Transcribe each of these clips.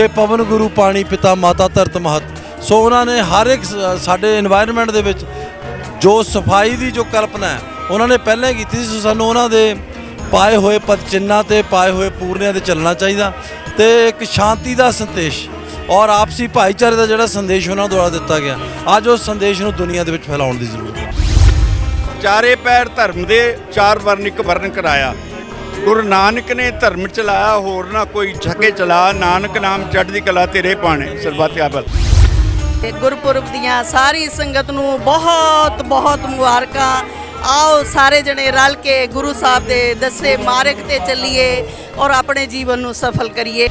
ਤੇ ਪਵਨ ਗੁਰੂ ਪਾਣੀ ਪਿਤਾ ਮਾਤਾ ਧਰਤ ਮਹਤ। ਸੋ ਉਹਨਾਂ ਨੇ ਹਰ ਇੱਕ ਸਾਡੇ এনवायरमेंट ਦੇ ਵਿੱਚ ਜੋ ਸਫ਼ਾਈ ਦੀ ਜੋ ਕਲਪਨਾ ਹੈ, ਉਹਨਾਂ ਨੇ ਪਹਿਲਾਂ ਕੀਤੀ ਸੀ। ਸਾਨੂੰ ਉਹਨਾਂ ਦੇ ਪਾਏ ਹੋਏ ਪਦ ਚਿੰਨਾਂ ਤੇ ਪਾਏ ਹੋਏ ਪੂਰਨਿਆਂ ਤੇ ਚੱਲਣਾ ਚਾਹੀਦਾ ਤੇ ਇੱਕ ਸ਼ਾਂਤੀ ਦਾ ਸੰਦੇਸ਼ ਔਰ ਆਪਸੀ ਭਾਈਚਾਰੇ ਦਾ ਜਿਹੜਾ ਸੰਦੇਸ਼ ਉਹਨਾਂ ਦੁਆਰਾ ਦਿੱਤਾ ਗਿਆ। ਅੱਜ ਉਸ ਸੰਦੇਸ਼ ਨੂੰ ਦੁਨੀਆ ਦੇ ਵਿੱਚ ਫੈਲਾਉਣ ਦੀ ਜ਼ਰੂਰਤ ਹੈ। ਚਾਰੇ ਪੈਰ ਧਰਮ ਦੇ, ਚਾਰ ਵਰਨਿਕ ਵਰਣ ਕਰਾਇਆ। ਗੁਰੂ ਨਾਨਕ ਨੇ ਧਰਮ ਚਲਾਇਆ ਹੋਰ ਨਾ ਕੋਈ ਛਕੇ ਚਲਾ। ਨਾਨਕ ਨਾਮ ਚੜ੍ਹਦੀ ਕਲਾ ਤੇਰੇ ਪਾਣੇ। ਸਰਬੱਤ ਆਬਲ ਤੇ ਗੁਰਪੁਰਬ ਦੀਆਂ ਸਾਰੀ ਸੰਗਤ ਨੂੰ ਬਹੁਤ ਬਹੁਤ ਮੁਬਾਰਕਾਂ। ਆਓ ਸਾਰੇ ਜਣੇ ਰਲ ਕੇ ਗੁਰੂ ਸਾਹਿਬ ਦੇ ਦਸੇ ਮਾਰਗ ਤੇ ਚੱਲੀਏ ਔਰ ਆਪਣੇ ਜੀਵਨ ਨੂੰ ਸਫਲ ਕਰੀਏ।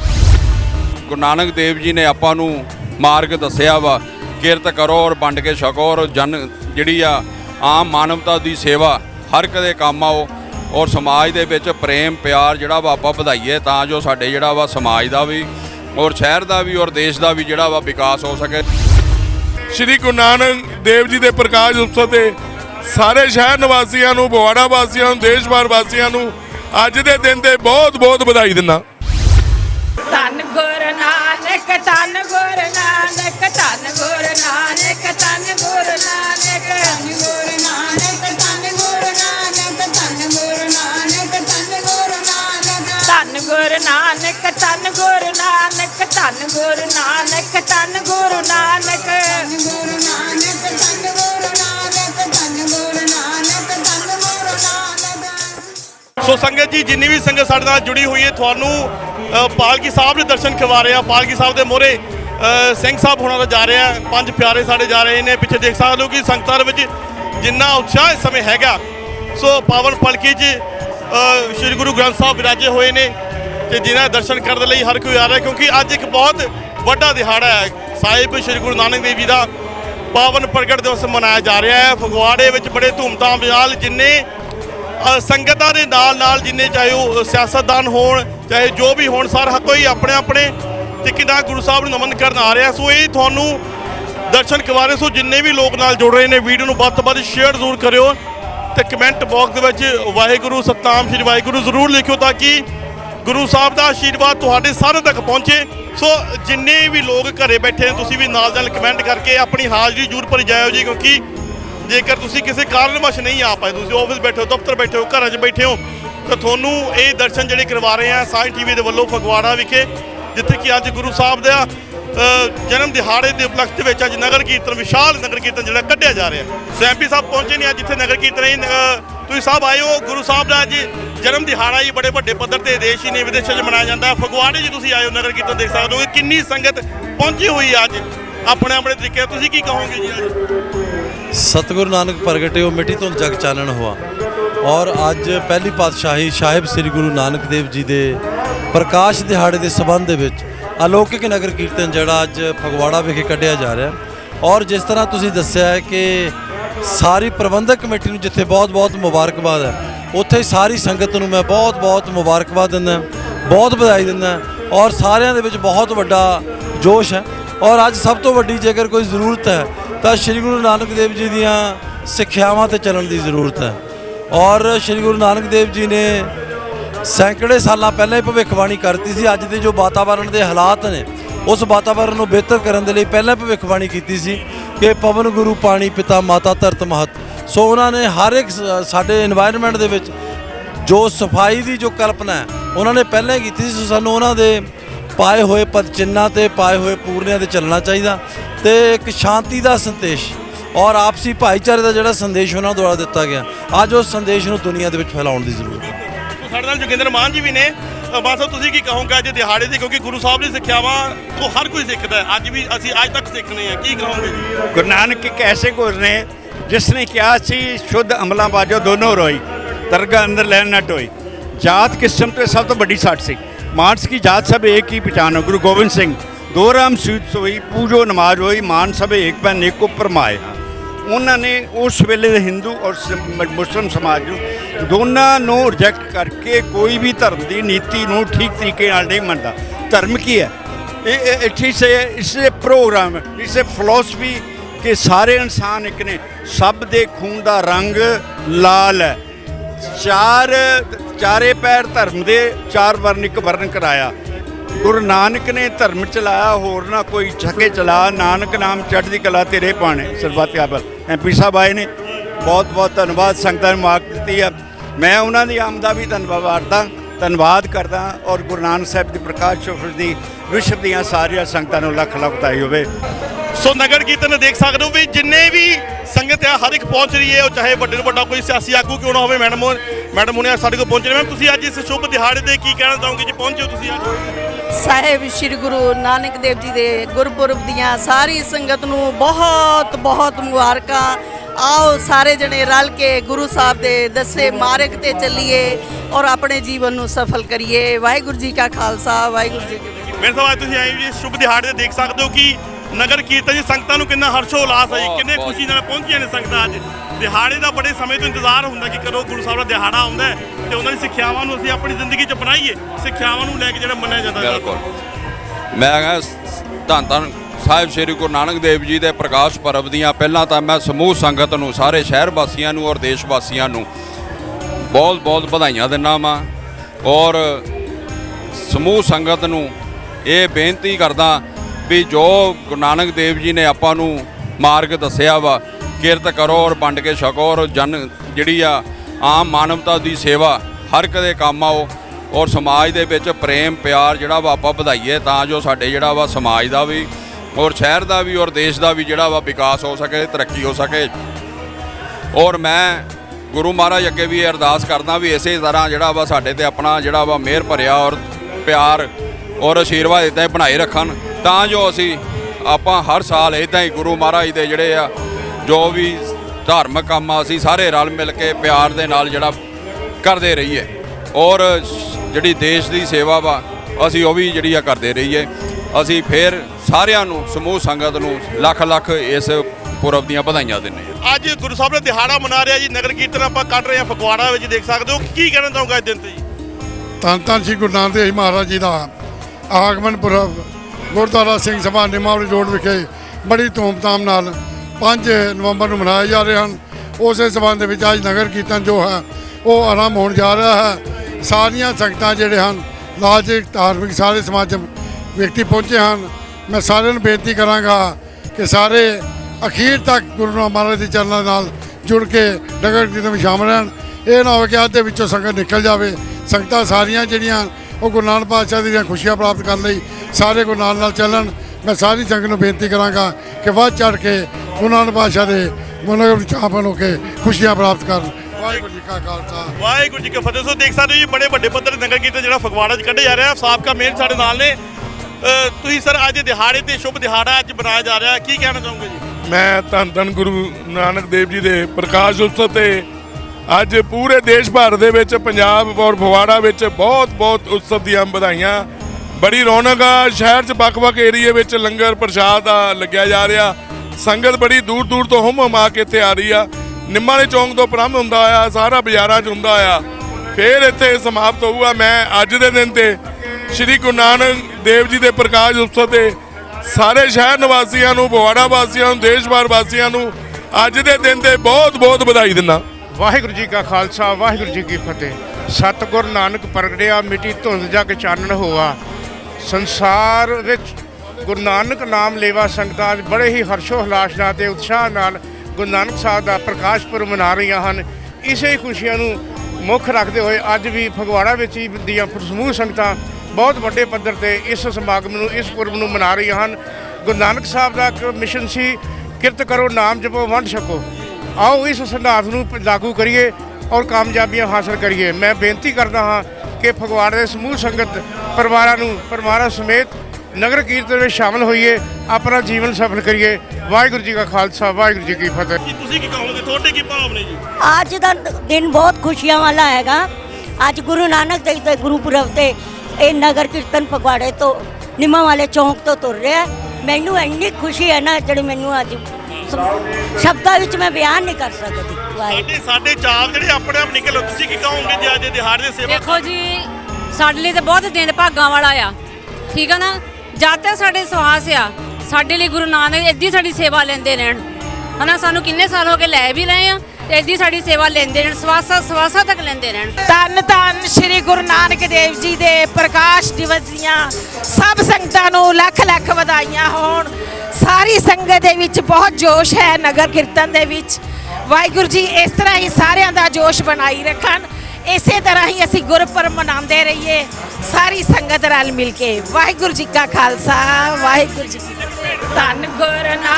ਗੁਰੂ ਨਾਨਕ ਦੇਵ ਜੀ ਨੇ ਆਪਾਂ ਨੂੰ ਮਾਰਗ ਦੱਸਿਆ ਵਾ ਕਿਰਤ ਕਰੋ ਔਰ ਵੰਡ ਕੇ ਛਕੋ ਔਰ ਜਨ ਜਿਹੜੀ ਆ ਆਮ ਮਾਨਵਤਾ ਦੀ ਸੇਵਾ ਹਰ ਕਦੇ ਕੰਮ ਆਓ। ਔਰ ਸਮਾਜ ਦੇ ਵਿੱਚ ਪ੍ਰੇਮ ਪਿਆਰ ਜਿਹੜਾ ਵਾ ਆਪਾਂ ਵਧਾਈਏ ਤਾਂ ਜੋ ਸਾਡੇ ਜਿਹੜਾ ਵਾ ਸਮਾਜ ਦਾ ਵੀ ਔਰ ਸ਼ਹਿਰ ਦਾ ਵੀ ਔਰ ਦੇਸ਼ ਦਾ ਵੀ ਜਿਹੜਾ ਵਾ ਵਿਕਾਸ ਹੋ ਸਕੇ। ਸ਼੍ਰੀ ਗੁਰੂ ਨਾਨਕ ਦੇਵ ਜੀ ਦੇ ਪ੍ਰਕਾਸ਼ ਉਤਸਵ ਤੇ ਸਾਰੇ ਸ਼ਹਿਰ ਨਿਵਾਸੀਆਂ ਨੂੰ ਬਵਾੜਾ ਵਾਸੀਆਂ ਨੂੰ ਦੇਸ਼ ਭਰ ਵਾਸੀਆਂ ਨੂੰ ਅੱਜ ਦੇ ਦਿਨ ਤੇ ਬਹੁਤ ਬਹੁਤ ਵਧਾਈ ਦਿੰਦਾ। ਧੰਨ ਗੁਰ ਨਾਨਕ ਧੰਨ ਗੁਰ ਨਾਨਕ ਧੰਨ ਗੁਰ ਨਾਨਕ ਧੰਨ ਗੁਰ ਨਾਨਕ ਧੰਨ ਗੁਰ ਨਾਨਕ ਧੰਨ ਗੁਰ ਨਾਨਕ ਧੰਨ ਗੁਰ ਨਾਨਕ ਧੰਨ ਗੁਰ ਨਾਨਕ। ਧੰਨ ਗੁਰ ਨਾਨਕ ਧੰਨ ਗੁਰ ਨਾਨਕ ਧੰਨ ਗੁਰ ਨਾਨਕ ਧੰਨ ਗੁਰ ਨਾਨਕ। ਸੋ ਸੰਗਤ ਜੀ ਜਿੰਨੀ ਵੀ ਸੰਗਤ ਸਾਡੇ ਨਾਲ ਜੁੜੀ ਹੋਈ ਹੈ ਤੁਹਾਨੂੰ ਪਾਲਕੀ ਸਾਹਿਬ ਦੇ ਦਰਸ਼ਨ ਕਰਵਾ ਰਹੇ ਆ ਪਾਲਕੀ ਸਾਹਿਬ ਦੇ ਮੋਹਰੇ ਸਿੰਘ ਸਾਹਿਬ ਹੋਣਾ ਦਾ ਜਾ ਰਿਹਾ। ਪੰਜ ਪਿਆਰੇ ਸਾਡੇ ਜਾ ਰਹੇ ਨੇ। ਪਿੱਛੇ ਦੇਖ ਸਕਦੇ ਹੋ ਕਿ ਸੰਗਤਾਂ ਦੇ ਵਿੱਚ ਜਿੰਨਾ ਉਤਸ਼ਾਹ ਇਸ ਸਮੇਂ ਹੈਗਾ। ਸੋ ਪਾਵਨ ਪਾਲਕੀ 'ਚ ਅ, ਸ੍ਰੀ ਗੁਰੂ ਗ੍ਰੰਥ ਸਾਹਿਬ ਵਿਰਾਜੇ ਹੋਏ ਨੇ। ਤੇ ਜਿਨ੍ਹਾਂ ਦਰਸ਼ਨ ਕਰਨ ਦੇ ਲਈ ਹਰ ਕੋਈ ਆ ਰਿਹਾ, ਕਿਉਂਕਿ ਅੱਜ ਇੱਕ ਬਹੁਤ ਵੱਡਾ ਦਿਹਾੜਾ ਹੈ। ਸਾਹਿਬ ਸ੍ਰੀ ਗੁਰੂ ਨਾਨਕ ਦੇਵ ਜੀ ਦਾ ਪਾਵਨ ਪ੍ਰਗਟ ਦਿਵਸ ਮਨਾਇਆ ਜਾ ਰਿਹਾ ਹੈ। ਫਗਵਾੜੇ ਵਿੱਚ ਬੜੇ ਧੂਮਧਾਮ ਨਾਲ ਜਿੰਨੇ ਸੰਗਤਾਂ ਦੇ ਨਾਲ ਨਾਲ ਜਿੰਨੇ ਚਾਹੇ ਉਹ ਸਿਆਸਤਦਾਨ ਹੋਣ, ਚਾਹੇ ਜੋ ਵੀ ਹੋਣ, ਸਾਰ ਹਰ ਕੋਈ ਆਪਣੇ ਆਪਣੇ ਤਰੀਕੇ ਗੁਰੂ ਸਾਹਿਬ ਨੂੰ ਨਮਨ ਕਰਨ ਆ ਰਿਹਾ ਸੋ ਇਹ ਤੁਹਾਨੂੰ ਦਰਸ਼ਨ ਕਰਵਾ ਰਹੇ ਸੋ ਜਿੰਨੇ ਵੀ ਲੋਕ ਨਾਲ ਜੁੜ ਰਹੇ ਨੇ, ਵੀਡੀਓ ਨੂੰ ਵੱਧ ਤੋਂ ਵੱਧ ਸ਼ੇਅਰ ਜ਼ਰੂਰ ਕਰਿਓ ਤੇ ਕਮੈਂਟ ਬਾਕਸ ਦੇ ਵਿੱਚ ਵਾਹਿਗੁਰੂ ਸਤਨਾਮ, ਸ਼੍ਰੀ ਵਾਹਿਗੁਰੂ ਜ਼ਰੂਰ ਲਿਖਿਓ ਤਾਂ ਕਿ ਗੁਰੂ ਸਾਹਿਬ ਦਾ ਆਸ਼ੀਰਵਾਦ ਤੁਹਾਡੇ ਸਾਰਿਆਂ ਤੱਕ ਪਹੁੰਚੇ। ਸੋ ਜਿੰਨੇ ਵੀ ਲੋਕ ਘਰੇ ਬੈਠੇ ਨੇ, ਤੁਸੀਂ ਵੀ ਨਾਲ ਨਾਲ ਕਮੈਂਟ ਕਰਕੇ ਆਪਣੀ ਹਾਜ਼ਰੀ ਜ਼ਰੂਰ ਭਰੀ ਜਾਇਓ ਜੀ, ਕਿਉਂਕਿ ਜੇਕਰ ਤੁਸੀਂ ਕਿਸੇ ਕਾਰਨਵਸ਼ ਨਹੀਂ ਆ ਪਾਏ, ਤੁਸੀਂ ਆਫਿਸ ਬੈਠੇ ਹੋ, ਦਫ਼ਤਰ ਬੈਠੇ ਹੋ, ਘਰਾਂ 'ਚ ਬੈਠੇ ਹੋ, ਤਾਂ ਤੁਹਾਨੂੰ ਇਹ ਦਰਸ਼ਨ ਜਿਹੜੇ ਕਰਵਾ ਰਹੇ ਆ, ਸਾਇੰਸ ਟੀਵੀ ਦੇ ਵੱਲੋਂ ਫਗਵਾੜਾ ਵਿਖੇ, ਜਿੱਥੇ ਕਿ ਅੱਜ ਗੁਰੂ ਸਾਹਿਬ ਦਾ ਜਨਮ ਦਿਹਾੜੇ ਦੇ ਉਪਲਕਸ਼ ਦੇ ਵਿੱਚ ਅੱਜ ਨਗਰ ਕੀਰਤਨ, ਵਿਸ਼ਾਲ ਨਗਰ ਕੀਰਤਨ ਜਿਹੜਾ ਕੱਢਿਆ ਜਾ ਰਿਹਾ। ਸੋ ਐਮਪੀ ਸਾਹਿਬ ਪਹੁੰਚੇ ਨੇ ਅੱਜ ਜਿੱਥੇ ਨਗਰ ਕੀਰਤਨ ਹੈ ਤੁਸੀਂ ਸਾਹਿਬ ਆਏ ਹੋ, ਗੁਰੂ ਸਾਹਿਬ ਦਾ ਅੱਜ ਜਨਮ ਦਿਹਾੜਾ ਹੀ ਬੜੇ ਵੱਡੇ ਪੱਧਰ ਤੇ ਦੇਸ਼ ਹੀ ਨੇ ਵਿਦੇਸ਼ਾਂ 'ਚ ਮਨਾਇਆ ਜਾਂਦਾ। ਫਗਵਾੜੇ 'ਚ ਤੁਸੀਂ ਆਏ ਹੋ, ਨਗਰ ਕੀਰਤਨ ਦੇਖ ਸਕਦੇ ਹੋ ਕਿ ਕਿੰਨੀ ਸੰਗਤ ਪਹੁੰਚੀ ਹੋਈ ਹੈ ਅੱਜ, ਆਪਣੇ ਆਪਣੇ ਤਰੀਕੇ ਤੁਸੀਂ ਕੀ ਕਹੋਗੇ ਜੀ ਅੱਜ? ਸਤਿਗੁਰੂ ਨਾਨਕ ਪ੍ਰਗਟਿਓ ਮਿੱਟੀ ਤੋਂ ਜਗ ਚਾਨਣ ਹੋਆ। ਔਰ ਅੱਜ ਪਹਿਲੀ ਪਾਤਸ਼ਾਹੀ ਸਾਹਿਬ ਸ੍ਰੀ ਗੁਰੂ ਨਾਨਕ ਦੇਵ ਜੀ ਦੇ ਪ੍ਰਕਾਸ਼ ਦਿਹਾੜੇ ਦੇ ਸਬੰਧ ਦੇ ਵਿੱਚ ਅਲੌਕਿਕ ਨਗਰ ਕੀਰਤਨ ਜਿਹੜਾ ਅੱਜ ਫਗਵਾੜਾ ਵਿਖੇ ਕੱਢਿਆ ਜਾ ਰਿਹਾ। ਔਰ ਜਿਸ ਤਰ੍ਹਾਂ ਤੁਸੀਂ ਦੱਸਿਆ ਹੈ ਕਿ ਸਾਰੀ ਪ੍ਰਬੰਧਕ ਕਮੇਟੀ ਨੂੰ ਜਿੱਥੇ ਬਹੁਤ-ਬਹੁਤ ਮੁਬਾਰਕਬਾਦ ਹੈ। ਉੱਥੇ ਸਾਰੀ ਸੰਗਤ ਨੂੰ ਮੈਂ ਬਹੁਤ-ਬਹੁਤ ਮੁਬਾਰਕਬਾਦ ਦਿੰਦਾ ਬਹੁਤ ਵਧਾਈ ਦਿੰਦਾ ਔਰ ਸਾਰਿਆਂ ਦੇ ਵਿੱਚ ਬਹੁਤ ਵੱਡਾ ਜੋਸ਼ ਹੈ। ਔਰ ਅੱਜ ਸਭ ਤੋਂ ਵੱਡੀ ਜੇਕਰ ਕੋਈ ਜ਼ਰੂਰਤ ਹੈ, ਤਾਂ ਸ੍ਰੀ ਗੁਰੂ ਨਾਨਕ ਦੇਵ ਜੀ ਦੀਆਂ ਸਿੱਖਿਆਵਾਂ ਤੇ ਚੱਲਣ ਦੀ ਜ਼ਰੂਰਤ ਹੈ। ਔਰ ਸ੍ਰੀ ਗੁਰੂ ਨਾਨਕ ਦੇਵ ਜੀ ਨੇ ਸੈਂਕੜੇ ਸਾਲਾਂ ਪਹਿਲਾਂ ਹੀ ਭਵਿੱਖਬਾਣੀ ਕਰਤੀ ਸੀ। ਅੱਜ ਦੇ ਜੋ ਵਾਤਾਵਰਣ ਦੇ ਹਾਲਾਤ ਨੇ, ਉਸ ਵਾਤਾਵਰਣ ਨੂੰ ਬਿਹਤਰ ਕਰਨ ਦੇ ਲਈ ਪਹਿਲਾਂ ਭਵਿੱਖਬਾਣੀ ਕੀਤੀ ਸੀ। ਕਿ ਪਵਨ ਗੁਰੂ ਪਾਣੀ ਪਿਤਾ ਮਾਤਾ ਧਰਤ ਮਹਤ। ਸੋ ਉਹਨਾਂ ਨੇ ਹਰ ਇੱਕ ਸਾਡੇ এনवायरमेंट ਦੇ ਵਿੱਚ ਜੋ ਸਫ਼ਾਈ ਦੀ ਜੋ ਕਲਪਨਾ ਹੈ, ਉਹਨਾਂ ਨੇ ਪਹਿਲਾਂ ਹੀ ਕੀਤੀ ਸੀ। ਸਾਨੂੰ ਉਹਨਾਂ ਦੇ ਪਾਏ ਹੋਏ ਪਦਚਿੰਨਾਂ ਤੇ ਪਾਏ ਹੋਏ ਪੂਰਨਿਆਂ ਤੇ ਚੱਲਣਾ ਚਾਹੀਦਾ ਤੇ ਇੱਕ ਸ਼ਾਂਤੀ ਦਾ ਸੰਦੇਸ਼ ਔਰ ਆਪਸੀ ਭਾਈਚਾਰੇ ਦਾ ਜਿਹੜਾ ਸੰਦੇਸ਼ ਉਹਨਾਂ ਦੁਆਰਾ ਦਿੱਤਾ ਗਿਆ। ਅੱਜ ਉਸ ਸੰਦੇਸ਼ ਨੂੰ ਦੁਨੀਆ ਦੇ ਵਿੱਚ ਫੈਲਾਉਣ ਦੀ ਜ਼ਰੂਰਤ ਹੈ। ਸਾਡੇ ਨਾਲ ਜੋਗਿੰਦਰ ਮਾਨ ਜੀ ਵੀ ਨੇ। ਅ, ਤੁਸੀਂ ਕੀ ਕਹੋਗੇ ਅੱਜ ਦਿਹਾੜੇ ਦੇ? ਕਿਉਂਕਿ ਗੁਰੂ ਸਾਹਿਬ ਦੀ ਸਿੱਖਿਆਵਾਂ ਤੋਂ ਹਰ ਕੋਈ ਸਿੱਖਦਾ ਹੈ। ਅੱਜ ਵੀ ਅਸੀਂ ਅੱਜ ਤੱਕ ਸਿੱਖਨੇ ਆ ਕੀ ਕਹੋਗੇ? ਜੀ ਗੁਰੂ ਨਾਨਕ ਇੱਕ ਐਸੇ ਗੁਰ ਨੇ ਜਿਸ ਨੇ ਕਿਹਾ ਸੀ ਸ਼ੁੱਧ ਅਮਲਾਂ ਬਾਜੋ ਦੋਨੋਂ ਰੋਈ ਦਰਗਾਹ ਅੰਦਰ ਲੈਣ ਨਾ ਟੋਈ। ਜਾਤ ਕਿਸਮ ਤੇ ਸਭ ਤੋਂ ਵੱਡੀ ਸਾਟ ਸੀ। ਮਾਨਸ ਕੀ ਜਾਤ ਸਭ ਇੱਕ ਹੀ ਪਛਾਨੋ ਗੁਰੂ ਗੋਬਿੰਦ ਸਿੰਘ ਦੋ ਰਾਮ ਸੂਤ ਸੋਈ ਪੂਜੋ ਨਮਾਜ਼ ਹੋਈ ਮਾਨ ਸਭ ਇੱਕ ਪੈ ਨੇਕੋ ਪਰਮਾਏ ਉਹਨਾਂ ਨੇ ਉਸ ਵੇਲੇ ਦੇ ਹਿੰਦੂ ਔਰ ਸ- ਮੁਸਲਮ ਸਮਾਜ ਨੂੰ ਦੋਨਾਂ ਨੂੰ ਰਿਜੈਕਟ ਕਰਕੇ ਕੋਈ ਵੀ ਧਰਮ ਦੀ ਨੀਤੀ ਨੂੰ ਠੀਕ ਤਰੀਕੇ ਨਾਲ ਨਹੀਂ ਮੰਨਦਾ। ਧਰਮ ਕੀ ਹੈ? ਇਹ ਇਟ ਇਜ਼ ਇਸ ਪ੍ਰੋਗਰਾਮ ਇਸੇ ਫਿਲਾਸਫੀ ਕਿ ਸਾਰੇ ਇਨਸਾਨ ਇੱਕ ਨੇ। ਸਭ ਦੇ ਖੂਨ ਦਾ ਰੰਗ ਲਾਲ ਹੈ। ਚਾਰ, ਚਾਰੇ ਪੈਰ ਧਰਮ ਦੇ, ਚਾਰ ਵਰਨ ਇੱਕ ਵਰਨ ਕਰਾਇਆ। ਗੁਰੂ ਨਾਨਕ ਨੇ ਧਰਮ ਚਲਾਇਆ, ਹੋਰ ਨਾ ਕੋਈ ਛਕੇ ਚਲਾ। ਨਾਨਕ ਨਾਮ ਚੜ੍ਹਦੀ ਕਲਾ ਤੇਰੇ ਪਾਣੇ, ਸਰਬੱਤ ਆਬਲ ਐਮਪੀ ਸਾਹਿਬ ਆਏ ਨੇ ਬਹੁਤ ਬਹੁਤ ਧੰਨਵਾਦ, ਸੰਗਤਾਂ ਨੂੰ ਮਾਰਕ ਦਿੱਤੀ ਆ। ਮੈਂ ਉਹਨਾਂ ਦੀ ਆਮਦਾ ਵੀ ਧੰਨਵਾਦ ਕਰਦਾ ਧੰਨਵਾਦ ਕਰਦਾ ਔਰ ਗੁਰੂ ਨਾਨਕ ਸਾਹਿਬ ਦੀ ਪ੍ਰਕਾਸ਼ ਪੁਰਬ ਦੀ ਵਿਸ਼ਵ ਦੀਆਂ ਸਾਰੀਆਂ ਸੰਗਤਾਂ ਨੂੰ ਲੱਖ ਲੱਖ ਵਧਾਈ ਹੋਵੇ। ਸੋ ਨਗਰ ਕੀਰਤਨ ਦੇਖ ਸਕਦੇ ਹੋ ਵੀ ਜਿੰਨੇ ਵੀ ਸੰਗਤ ਆ, ਹਰ ਇੱਕ ਪਹੁੰਚ ਰਹੀ ਹੈ, ਉਹ ਚਾਹੇ ਵੱਡੇ ਤੋਂ ਵੱਡਾ ਕੋਈ ਸਿਆਸੀ ਆਗੂ ਕਿਉਂ ਨਾ ਹੋਵੇ, ਮੈਡਮ ਮੈਡਮ ਹੁਣੇ ਸਾਡੇ ਕੋਲ ਪਹੁੰਚ ਰਹੇ ਮੈਮ, ਤੁਸੀਂ ਅੱਜ ਇਸ ਸ਼ੁਭ ਦਿਹਾੜੇ ਤੇ ਕੀ ਕਹਿਣਾ ਚਾਹੋਗੇ? ਜੀ, ਪਹੁੰਚੇ ਹੋ ਤੁਸੀਂ ਅੱਜ? ਸਾਹਿਬ ਸ੍ਰੀ ਗੁਰੂ ਨਾਨਕ ਦੇਵ ਜੀ ਦੇ ਗੁਰਪੁਰਬ ਦੀਆਂ ਸਾਰੀ ਸੰਗਤ ਨੂੰ ਬਹੁਤ ਬਹੁਤ ਮੁਬਾਰਕਾਂ। ਆਓ ਸਾਰੇ ਜਣੇ ਰਲ ਕੇ ਗੁਰੂ ਸਾਹਿਬ ਦੇ ਦੱਸੇ ਮਾਰਗ ਤੇ ਚੱਲੀਏ ਔਰ ਆਪਣੇ ਜੀਵਨ ਨੂੰ ਸਫਲ ਕਰੀਏ। ਵਾਹਿਗੁਰੂ ਜੀ ਕਾ ਖਾਲਸਾ, ਵਾਹਿਗੁਰੂ ਜੀ ਕੀ ਫਤਿਹ। ਮੇਰੇ ਸਾਹਿਬ ਤੁਸੀਂ ਆਏ ਵੀ ਸ਼ੁਭ ਦਿਹਾੜੇ ਤੇ ਦੇਖ ਸਕਦੇ ਹੋ ਕਿ ਨਗਰ ਕੀਰਤਨ ਦੀ ਸੰਗਤਾਂ ਨੂੰ ਕਿੰਨਾ ਹਰਸ਼ੋ ਉਲਾਸ ਹੈ ਜੀ ਕਿੰਨੇ। ਖੁਸ਼ੀ ਨਾਲ ਪਹੁੰਚੀਆਂ ਨੇ ਸੰਗਤਾਂ ਅੱਜ। ਦਿਹਾੜੇ ਦਾ ਬੜੇ ਸਮੇਂ ਤੋਂ ਇੰਤਜ਼ਾਰ ਹੁੰਦਾ ਕਿ ਕਦੋਂ ਗੁਰੂ ਸਾਹਿਬ ਦਾ ਦਿਹਾੜਾ ਆਉਂਦਾ ਤੇ ਉਹਨਾਂ ਦੀ ਸਿੱਖਿਆਵਾਂ ਨੂੰ ਅਸੀਂ ਆਪਣੀ ਜ਼ਿੰਦਗੀ 'ਚ ਅਪਣਾਈਏ ਸਿੱਖਿਆਵਾਂ ਨੂੰ ਲੈ ਕੇ ਜਿਹੜਾ ਮੰਨਿਆ ਜਾਂਦਾ ਹੈ। ਬਿਲਕੁਲ। ਮੈਂ ਕਹਿੰਦਾ ਧੰਨ ਧੰਨ ਸਾਹਿਬ ਸ੍ਰੀ ਗੁਰੂ ਨਾਨਕ ਦੇਵ ਜੀ ਦੇ ਪ੍ਰਕਾਸ਼ ਪਰਬ ਦੀਆਂ ਪਹਿਲਾਂ ਤਾਂ ਮੈਂ ਸਮੂਹ ਸੰਗਤ ਨੂੰ ਸਾਰੇ ਸ਼ਹਿਰ ਵਾਸੀਆਂ ਨੂੰ ਔਰ ਦੇਸ਼ ਵਾਸੀਆਂ ਨੂੰ ਬਹੁਤ ਬਹੁਤ ਵਧਾਈਆਂ ਦਿੰਦਾ ਵਾਂ। ਔਰ ਸਮੂਹ ਸੰਗਤ ਨੂੰ ਇਹ ਬੇਨਤੀ ਕਰਦਾ ਵੀ ਜੋ ਗੁਰੂ ਨਾਨਕ ਦੇਵ ਜੀ ਨੇ ਆਪਾਂ ਨੂੰ ਮਾਰਗ ਦੱਸਿਆ ਵਾ, ਕਿਰਤ ਕਰੋ ਔਰ ਵੰਡ ਕੇ ਛਕੋ ਔਰ ਜਨ ਜਿਹੜੀ ਆ ਆਮ ਮਾਨਵਤਾ ਦੀ ਸੇਵਾ ਹਰ ਕਦੇ ਕੰਮ ਆਓ ਔਰ ਸਮਾਜ ਦੇ ਵਿੱਚ ਪ੍ਰੇਮ, ਪਿਆਰ ਜਿਹੜਾ ਵਾ ਆਪਾਂ ਵਧਾਈਏ ਤਾਂ ਜੋ ਸਾਡੇ ਜਿਹੜਾ ਵਾ ਸਮਾਜ ਦਾ ਵੀ ਔਰ ਸ਼ਹਿਰ ਦਾ ਵੀ ਔਰ ਦੇਸ਼ ਦਾ ਵੀ ਜਿਹੜਾ ਵਾ ਵਿਕਾਸ ਹੋ ਸਕੇ, ਤਰੱਕੀ ਹੋ ਸਕੇ। ਔਰ ਮੈਂ ਗੁਰੂ ਮਹਾਰਾਜ ਅੱਗੇ ਵੀ ਇਹ ਅਰਦਾਸ ਕਰਦਾ ਵੀ ਇਸੇ ਤਰ੍ਹਾਂ ਜਿਹੜਾ ਵਾ ਸਾਡੇ ਤੇ ਆਪਣਾ ਜਿਹੜਾ ਵਾ ਮਿਹਰ ਭਰਿਆ ਔਰ ਪਿਆਰ ਔਰ ਆਸ਼ੀਰਵਾਦ ਇਦਾਂ ਹੀ ਬਣਾਈ ਰੱਖਣ। ਤਾਂ ਜੋ ਅਸੀਂ ਆਪਾਂ ਹਰ ਸਾਲ ਇਦਾਂ ਹੀ ਗੁਰੂ ਮਹਾਰਾਜ ਦੇ ਜਿਹੜੇ ਆ ਜੋ ਵੀ ਧਾਰਮਿਕ ਕੰਮ ਆ ਅਸੀਂ ਸਾਰੇ ਰਲ ਮਿਲ ਕੇ ਪਿਆਰ ਦੇ ਨਾਲ ਜਿਹੜਾ ਕਰਦੇ ਰਹੀਏ। ਔਰ ਜਿਹੜੀ ਦੇਸ਼ ਦੀ ਸੇਵਾ ਵਾ ਅਸੀਂ ਉਹ ਵੀ ਜਿਹੜੀ ਆ ਕਰਦੇ ਰਹੀਏ। ਅਸੀਂ ਫੇਰ ਸਾਰਿਆਂ ਨੂੰ ਸਮੂਹ ਸੰਗਤ ਨੂੰ ਲੱਖ ਲੱਖ ਇਸ ਪੁਰਬ ਦੀਆਂ ਵਧਾਈਆਂ ਦਿੰਦੇ ਹਾਂ। ਅੱਜ ਗੁਰੂ ਸਾਹਿਬ ਦਾ ਦਿਹਾੜਾ ਮਨਾ ਰਿਹਾ ਜੀ ਨਗਰ ਕੀਰਤਨ ਆਪਾਂ ਕੱਢ ਰਹੇ ਹਾਂ ਫਗਵਾੜਾ ਵਿੱਚ ਦੇਖ ਸਕਦੇ ਹੋ। ਕੀ ਕਹਿਣਾ ਚਾਹੋਗਾ ਇਸ ਦਿਨ ਤੇ ਜੀ? ਧੰਨ ਧੰਨ ਸ੍ਰੀ ਗੁਰੂ ਨਾਨਕ ਦੇਵ ਜੀ ਮਹਾਰਾਜ ਜੀ ਦਾ ਆਗਮਨ ਪੁਰਬ ਗੁਰਦੁਆਰਾ ਸਿੰਘ ਸਭਾ ਨਿਮਾਵਲੀ ਰੋਡ ਵਿਖੇ ਬੜੀ ਧੂਮਧਾਮ ਨਾਲ 5 ਨਵੰਬਰ ਨੂੰ ਮਨਾਏ ਜਾ ਰਹੇ ਹਨ। ਉਸੇ ਸਬੰਧ ਦੇ ਵਿੱਚ ਅੱਜ ਨਗਰ ਕੀਰਤਨ ਜੋ ਹੈ, ਉਹ ਆਰੰਭ ਹੋਣ ਜਾ ਰਿਹਾ ਹੈ। ਸਾਰੀਆਂ ਸੰਗਤਾਂ ਜਿਹੜੇ ਹਨ ਰਾਜਿਕ ਧਾਰਮਿਕ ਸਾਰੇ ਸਮਾਜ ਵਿਅਕਤੀ ਪਹੁੰਚੇ ਹਨ। ਮੈਂ ਸਾਰਿਆਂ ਨੂੰ ਬੇਨਤੀ ਕਰਾਂਗਾ ਕਿ ਸਾਰੇ ਅਖੀਰ ਤੱਕ ਗੁਰੂ ਨਾਨਕ ਮਹਾਰਾਜ ਦੇ ਚਰਨਾਂ ਨਾਲ ਜੁੜ ਕੇ ਨਗਰ ਕੀਰਤਨ ਵਿੱਚ ਸ਼ਾਮਲ ਰਹਿਣ। ਇਹ ਨਾ ਹੋਵੇ ਕਿ ਅੱਧ ਦੇ ਵਿੱਚੋਂ ਸੰਗਤ ਨਿਕਲ ਜਾਵੇ। ਸੰਗਤਾਂ ਸਾਰੀਆਂ ਜਿਹੜੀਆਂ, ਉਹ ਗੁਰੂ ਨਾਨਕ ਪਾਤਸ਼ਾਹ ਦੀਆਂ ਖੁਸ਼ੀਆਂ ਪ੍ਰਾਪਤ ਕਰਨ ਲਈ ਸਾਰੇ ਗੁਰੂ ਨਾਲ ਨਾਲ ਚੱਲਣ। ਮੈਂ ਸਾਰੀ ਸੰਗਤ ਨੂੰ ਬੇਨਤੀ ਕਰਾਂਗਾ ਕਿ ਵੱਧ ਚੜ ਕੇ ਗੁਰੂ ਨਾਨਕ ਪਾਤਸ਼ਾਹ ਦੇ ਮਨੋਗਰ ਵਿੱਚ ਸ਼ਾਮਲ ਹੋ ਕੇ ਖੁਸ਼ੀਆਂ ਪ੍ਰਾਪਤ ਕਰਨ। ਵਾਹਿਗੁਰੂ ਜੀ ਕਾ ਖਾਲਸਾ। ਵਾਹਿਗੁਰੂ ਜੀ ਕਾ ਫਤਿਹ। ਸੋ ਦੇਖ ਸਕਦੇ ਹੋ ਜੀ ਬੜੇ ਵੱਡੇ ਪੱਧਰ ਤੇ ਨਗਰ ਕੀਰਤਨ ਜਿਹੜਾ ਫਗਵਾੜਾ 'ਚ ਕੱਢਿਆ ਜਾ ਰਿਹਾ। ਸਾਬਕਾ ਮੇਅਰ ਸਾਡੇ ਨਾਲ ਨੇ। ਤੁਸੀਂ ਸਰ ਅੱਜ ਦੇ ਦਿਹਾੜੇ ਤੇ ਸ਼ੁਭ ਦਿਹਾੜਾ ਅੱਜ ਮਨਾਇਆ ਜਾ ਰਿਹਾ। ਕੀ ਕਹਿਣਾ ਚਾਹੋਗੇ ਜੀ? ਮੈਂ ਧੰਨ ਧੰਨ ਗੁਰੂ ਨਾਨਕ ਦੇਵ ਜੀ ਦੇ ਪ੍ਰਕਾਸ਼ ਉਤਸਵ ਤੇ ਅੱਜ ਪੂਰੇ ਦੇਸ਼ ਭਰ ਦੇ ਵਿੱਚ ਪੰਜਾਬ ਔਰ ਫਗਵਾੜਾ ਵਿੱਚ ਬਹੁਤ ਬਹੁਤ ਉਤਸਵ ਦੀਆਂ ਵਧਾਈਆਂ ਬੜੀ ਰੌਣਕ ਆ, ਸ਼ਹਿਰ 'ਚ ਵੱਖ-ਵੱਖ ਏਰੀਏ ਵਿੱਚ ਲੰਗਰ ਪ੍ਰਸ਼ਾਦ ਆ, ਲੱਗਿਆ ਜਾ ਰਿਹਾ। ਸੰਗਤ ਬੜੀ ਦੂਰ ਦੂਰ ਤੋਂ ਹੁਮ ਹੁਮਾ ਕੇ ਇੱਥੇ ਆ ਰਹੀ ਆ। ਨਿੰਮਾਂ ਵਾਲੇ ਚੌਂਕ ਤੋਂ ਪ੍ਰਾਰੰਭ ਹੁੰਦਾ ਆ, ਸਾਰਾ ਬਾਜ਼ਾਰਾਂ 'ਚ ਹੁੰਦਾ ਆ। ਫਿਰ ਇੱਥੇ ਸਮਾਪਤ ਹੋਊਗਾ। ਮੈਂ ਅੱਜ ਦੇ ਦਿਨ ਤੇ ਸ਼੍ਰੀ ਗੁਰੂ ਨਾਨਕ ਦੇਵ ਜੀ ਦੇ ਪ੍ਰਕਾਸ਼ ਉਤਸਵ ਤੇ ਸਾਰੇ ਸ਼ਹਿਰ ਨਿਵਾਸੀਆਂ ਨੂੰ, ਫਗਵਾੜਾ ਵਾਸੀਆਂ ਨੂੰ, ਦੇਸ਼ ਭਰ ਵਾਸੀਆਂ ਨੂੰ ਅੱਜ ਦੇ ਦਿਨ ਤੇ ਬਹੁਤ ਬਹੁਤ ਵਧਾਈ ਦਿੰਦਾ। ਵਾਹਿਗੁਰੂ ਜੀ ਕਾ ਖਾਲਸਾ, ਵਾਹਿਗੁਰੂ ਜੀ ਕੀ ਫਤਿਹ। ਸਤਿਗੁਰ ਨਾਨਕ ਪ੍ਰਗਟਿਆ, ਮਿੱਟੀ ਧੁੰਦ ਜਗ ਚਾਨਣ ਹੋਆ। ਸੰਸਾਰ ਵਿੱਚ ਗੁਰੂ ਨਾਨਕ ਨਾਮ ਲੇਵਾ ਸੰਗਤਾਂ ਬੜੇ ਹੀ ਹਰਸ਼ੋ ਹਲਾਸ ਨਾਲ ਤੇ ਉਤਸ਼ਾਹ ਨਾਲ ਗੁਰੂ ਨਾਨਕ ਸਾਹਿਬ ਦਾ ਪ੍ਰਕਾਸ਼ ਪੁਰਬ ਮਨਾ ਰਹੀਆਂ ਹਨ। ਇਸੇ ਖੁਸ਼ੀਆਂ ਨੂੰ ਮੁੱਖ ਰੱਖਦੇ ਹੋਏ ਅੱਜ ਵੀ ਫਗਵਾੜਾ ਵਿੱਚ ਹੀ ਦੀਆਂ ਸਮੂਹ ਸੰਗਤਾਂ ਬਹੁਤ ਵੱਡੇ ਪੱਧਰ ਤੇ ਇਸ ਸਮਾਗਮ ਨੂੰ, ਇਸ ਪੁਰਬ ਨੂੰ ਮਨਾ ਰਹੀਆਂ ਹਨ। ਗੁਰੂ ਨਾਨਕ ਸਾਹਿਬ ਦਾ ਇੱਕ ਮਿਸ਼ਨ ਸੀ, ਕਿਰਤ ਕਰੋ, ਨਾਮ ਜਪੋ, ਵੰਡ ਛਕੋ। ਆਓ ਇਸ ਸਿਧਾਂਤ ਨੂੰ ਲਾਗੂ ਕਰੀਏ। ਔਰ ਕਾਮਯਾਬੀਆਂ ਹਾਸਲ ਕਰੀਏ। ਮੈਂ ਬੇਨਤੀ ਕਰਦਾ ਹਾਂ ਕਿ ਫਗਵਾੜੇ ਦੇ ਸਮੂਹ ਸੰਗਤ ਪਰਿਵਾਰਾਂ ਨੂੰ ਪਰਿਵਾਰਾਂ ਸਮੇਤ ਨਗਰ ਕੀਰਤਨ ਵਿੱਚ ਸ਼ਾਮਲ ਹੋਈਏ ਆਪਣਾ ਜੀਵਨ ਸਫਲ ਕਰੀਏ। ਵਾਹਿਗੁਰੂ ਜੀ ਕਾ ਖਾਲਸਾ ਵਾਹਿਗੁਰੂ ਜੀ ਕੀ ਫਤਿਹ। ਕੀ ਤੁਸੀਂ ਕੀ ਕਹੋਗੇ? ਤੁਹਾਡੇ ਕੀ ਭਾਵ ਨੇ ਜੀ? ਅੱਜ ਦਾ ਦਿਨ ਬਹੁਤ ਖੁਸ਼ੀਆਂ ਵਾਲਾ ਹੈਗਾ। ਅੱਜ ਗੁਰੂ ਨਾਨਕ ਦੇਵ ਦੇ ਗੁਰਪੁਰਬ ਤੇ ਇਹ ਨਗਰ ਕੀਰਤਨ ਫਗਵਾੜੇ ਤੋਂ ਨਿੰਮਾਂ ਵਾਲੇ ਚੌਂਕ ਤੋਂ ਤੁਰ ਰਿਹਾ। ਮੈਨੂੰ ਇੰਨੀ ਖੁਸ਼ੀ ਹੈ ਨਾ ਜਿਹੜੀ ਮੈਨੂੰ ਅੱਜ ਸ਼ਬਦਾਂ ਵਿੱਚ ਮੈਂ ਬਿਆਨ ਨਹੀਂ ਕਰ ਸਕਦੀ। ਸਾਡੇ ਸਾਡੇ ਚਾਲ ਜਿਹੜੇ ਆਪਣੇ ਆਪ ਨਿਕਲ ਤੁਸੀਂ ਕੀ ਕਹੋਗੇ ਜੀ ਅੱਜ ਦੇ ਦਿਹਾੜੇ ਦੇ ਸੇਵਾ ਦੇਖੋ ਜੀ ਸਾਡੇ ਲਈ ਤਾਂ ਬਹੁਤ ਦਿਨ ਭਾਗਾਂ ਵਾਲਾ ਆ। ਠੀਕ ਆ ਨਾ? ਜਦ ਤੱਕ ਸਾਡੇ ਸਵਾਸ ਆ ਸਾਡੇ ਲਈ ਗੁਰੂ ਨਾਨਕ ਇੱਦੀ ਸਾਡੀ ਸੇਵਾ ਲੈਂਦੇ ਰਹਿਣ। ਹਨਾ ਸਾਨੂੰ ਕਿੰਨੇ ਸਾਲ ਹੋ ਗਏ ਲੈ ਵੀ ਰਹੇ ਆ ਤੇ ਇਹਦੀ ਸਾਡੀ ਸੇਵਾ ਲੈਂਦੇ ਰਹਿਣ ਸਵਾਸਾ ਸਵਾਸਾ ਤੱਕ ਲੈਂਦੇ ਰਹਿਣ। ਧੰਨ ਧੰਨ ਸ੍ਰੀ ਗੁਰੂ ਨਾਨਕ ਦੇਵ ਜੀ ਦੇ ਪ੍ਰਕਾਸ਼ ਦਿਵਸ ਦੀਆਂ ਸਭ ਸੰਗਤਾਂ ਨੂੰ ਲੱਖ ਲੱਖ ਵਧਾਈਆਂ ਹੋਣ। ਸਾਰੀ ਸੰਗਤ ਦੇ ਵਿੱਚ ਬਹੁਤ ਜੋਸ਼ ਹੈ ਨਗਰ ਕੀਰਤਨ ਦੇ ਵਿੱਚ। ਵਾਹਿਗੁਰੂ ਜੀ, ਇਸ ਤਰ੍ਹਾਂ ਹੀ ਸਾਰਿਆਂ ਦਾ ਜੋਸ਼ ਬਣਾਈ ਰੱਖਣ। ਇਸੇ ਤਰ੍ਹਾਂ ਹੀ ਅਸੀਂ ਗੁਰਪੁਰਬ ਮਨਾਉਂਦੇ ਰਹੀਏ, ਸਾਰੀ ਸੰਗਤ ਰਲ ਮਿਲ ਕੇ। ਵਾਹਿਗੁਰੂ ਜੀ ਕਾ ਖਾਲਸਾ, ਵਾਹਿਗੁਰੂ ਜੀ ਕੀ ਫਤਿਹ। ਧੰਨ ਗੁਰਨਾ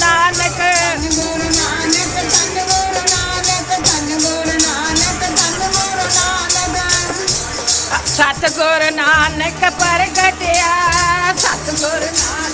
ਨਾਨਕ। ਗੁਰੂ ਨਾਨਕ ਧੰਨ ਗੁਰੂ ਨਾਨਕ ਧੰਨ ਗੁਰੂ ਨਾਨਕ ਧੰਨ ਗੁਰੂ ਨਾਨਕ ਸਤਿਗੁਰ ਨਾਨਕ ਪ੍ਰਗਟਿਆ, ਸਤਿਗੁਰ ਨਾਨਕ